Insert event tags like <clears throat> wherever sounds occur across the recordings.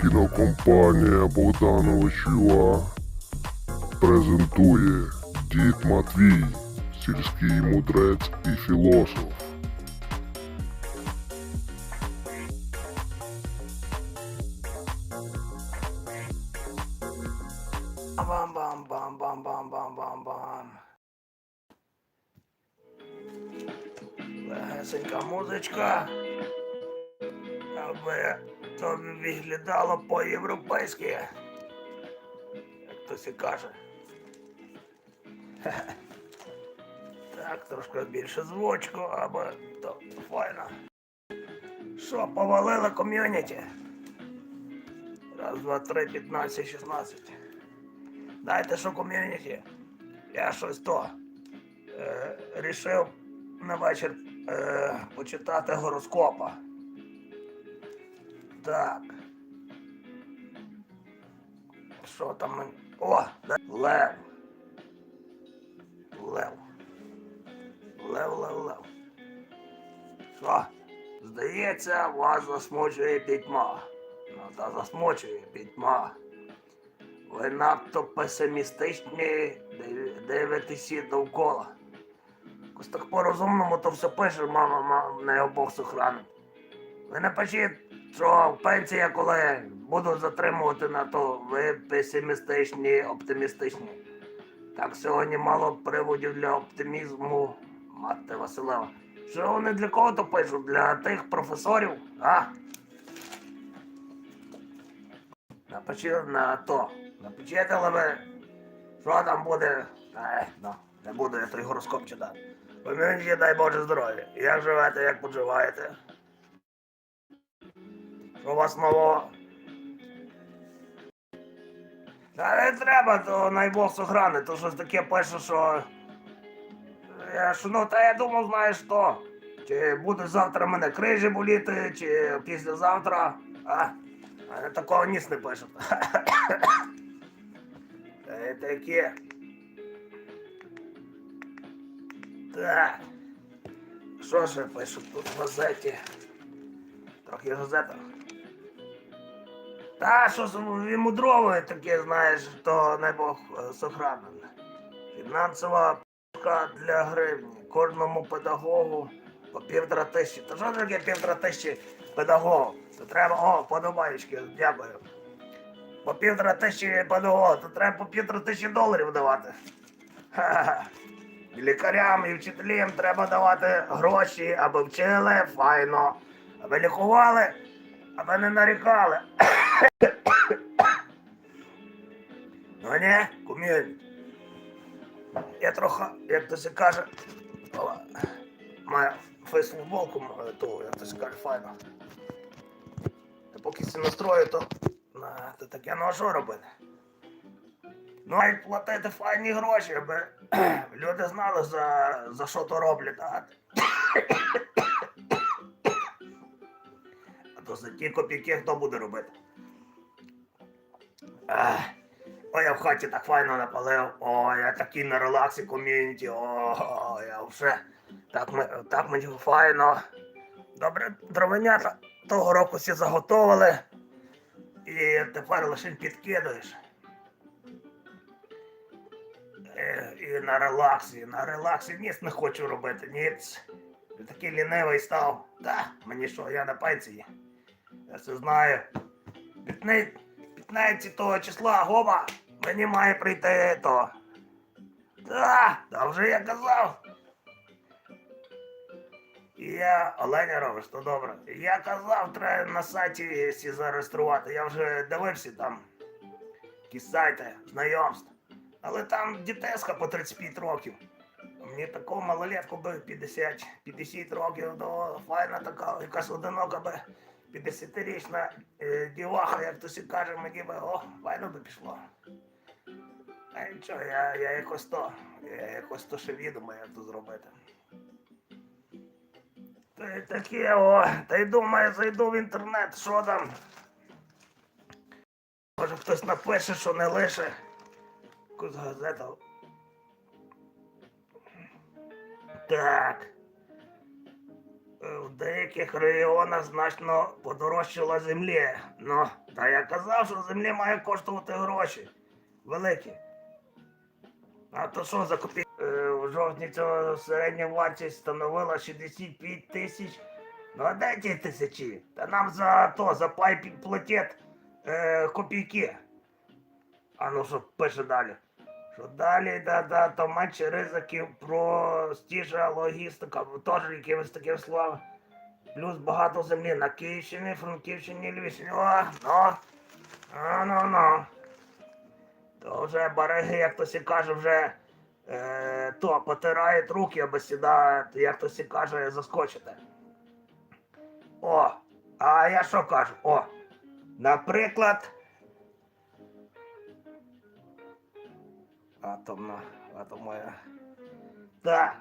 Кінокомпанія Богданович ЮА презентує Дід Матвій, сільський мудрець і філософ. Бам-бам-бам-бам-бам-бам-бам. Легесенька музичка. Аби то виглядало по-європейськи. Як хтось і каже. <laughs> Так, трошки більше звучку, аби то файно. Що, повалили ком'юніті? Раз, два, три, п'ятнадцять, шістнадцять. Дайте що ком'юніті. Я щось то. Е, рішив на вечір е, почитати гороскопа. Так. Що там? мен- О! Лев. Лев. Лев, лев, лев. Що? Здається, вас засмучує пітьма. Ну, та засмучує пітьма. Ви надто песимістичні див- дивитеся довкола. Якось так по-розумному то все пише, мама, мама не обох сохранить. Ви напишіть, що пенсія, коли будуть затримувати на то, ви песимістичні, оптимістичні. Так сьогодні мало приводів для оптимізму, мати Василева. Що вони для кого то пишуть? Для тих професорів? А? Напишіть на то. Напишіть, але ви, що там буде. Ай, ну, не буду я той гороскоп читати. Ви дай Боже здоров'я. Як живете, як почуваєте? У вас нового? Та не треба, то най Бог сохрани, то щось таке пише, що. Я ж, ну, та я думав, знаєш що? Чи буде завтра мене крижі боліти, чи післязавтра, а? А такого ніс не пишуть. Та <coughs> й таке. Так. Що ще пишуть тут в газеті? Трохи газета. Та, що мудрове таке, знаєш, то не Бог е, сохранене. Фінансова п***ка для гривні. Кожному педагогу по півтора тисячі. Та що таке півтора тисячі педагогу? То треба, о, подобаєчки, дякую. По півтора тисячі педагогу, то треба по півтора тисячі доларів давати. Ха-ха. І лікарям і вчителям треба давати гроші, аби вчили файно, аби лікували, аби не нарікали. Ну ні, куміль. Я трохи, як то се каже, маю фейсфутболку ту, як то се каже, файно. Та поки се настрою, то, то таке ну а що робити? Ну, мають платити файні гроші, аби <clears throat> люди знали, за, за що то роблять. А, <coughs> а то за ті копійки хто буде робити. Ах, Ой, я в хаті так файно напалив. О, я такий на релаксі ком'юніті. О, я вже так, так мені файно. Добре, дровенята того року всі заготовили. І тепер лише підкидуєш. Е, І на релаксі, на релаксі ніц не хочу робити, ніц. Я такий лінивий став. Та, мені що, я на пенсії. Я це знаю. 15 15 числа гоба мені має прийти то. Та, та вже я казав. Я Оленя робиш, то добре. Я казав, треба на сайті всі зареєструвати. Я вже дивився там. Якісь сайти, знайомств. Але там дітеска по 35 років. Мені такого малолетку би 50, 50 років, то файна така, якась одинока би 50-річна е, діваха, як то каже, мені би, о, файно би пішло. А нічого, я, я якось то, я якось то ще відомо, як то зробити. Та й таке, о, та й думаю, зайду в інтернет, що там. Може хтось напише, що не лише якусь газету. Так. В деяких регіонах значно подорожчала землі. Ну, та я казав, що землі має коштувати гроші. Великі. А то що за копійки? Е, в жовтні цього середня вартість становила 65 тисяч. Ну а де ті тисячі? Та нам за то, за пай платять е, копійки. А ну що пише далі? Що далі, да, да, то менше ризиків, простіша логістика, теж якимось таким словом. Плюс багато землі на Київщині, Франківщині, Львівщині. О, ну, ну, ну. То вже бариги, як хтось і каже, вже е, то потирають руки, аби сюди, як хтось і каже, заскочити. О, а я що кажу? О, наприклад. Атомна, атомна. Так,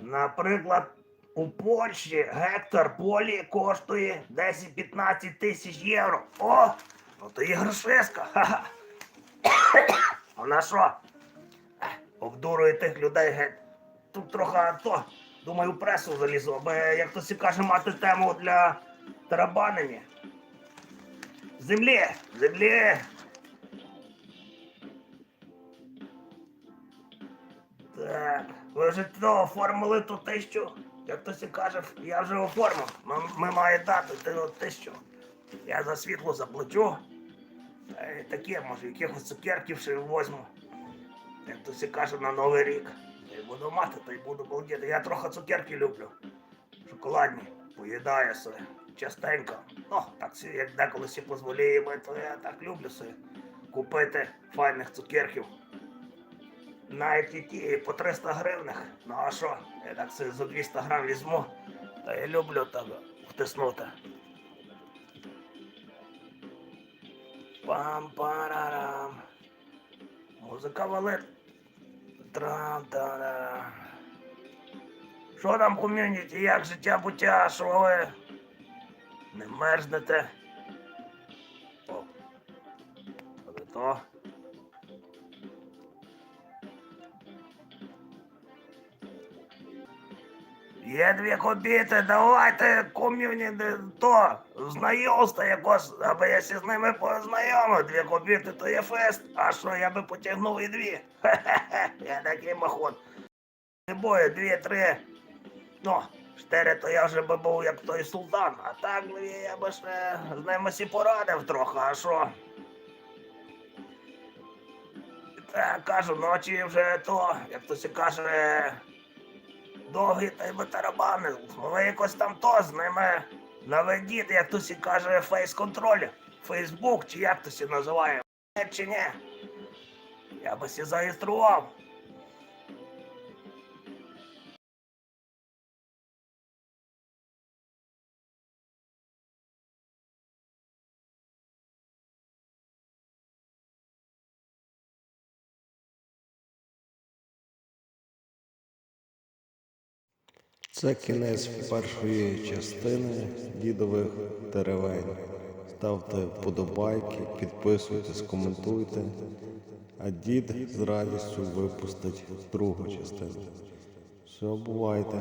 наприклад, у Польщі гектар полі коштує 10-15 тисяч євро. О! Ну то і грошиська. Вона що? Обдурує тих людей геть. Тут трохи то. Думаю, пресу залізу, аби, як то каже, мати тему для тарабанення. Землі! Землі! Ви вже то оформили ту тисячу? Як то сі каже, я вже оформив. Ми, ми має дати ту тисячу. Я за світло заплачу. Таке, може, якихось цукерків ще возьму. Як то сі каже на Новий рік. Й буду мати, та й буду балдіти. Я трохи цукерки люблю. Шоколадні. Поїдаю собі. Частенько. Ну, так як деколи сі дозволяє, то я так люблю собі купити файних цукерків. Навіть і ті по 300 гривних. Ну а що? Я так собі за 200 грам візьму. Та я люблю так втиснути. Пам-парарам. Музика валить. трам тарарам Що там ком'юніті? Як життя буття? Що ви? Не мерзнете? О. Оце то. Є дві кобіти, давайте ком'юніті то знайомство якось, аби я ще з ними познайомив. Дві кобіти, то є фест. А що, я би потягнув і дві. Хе-хе-хе, <laughs> я такий махон. Не бою, дві, три. Ну, чотири, то я вже би був як той султан. А так дві, я би ще з ними сі порадив трохи, а що? Так, кажу, ночі вже то, як то сі каже, довгі та й тарабани. Ви якось там то з ними наведіть, як то каже, фейс-контроль. Фейсбук, чи як то називає. Чи ні? Я би сі зареєстрував. Це кінець першої частини дідових деревень. Ставте вподобайки, підписуйтесь, коментуйте. А дід з радістю випустить другу частину. Все, бувайте.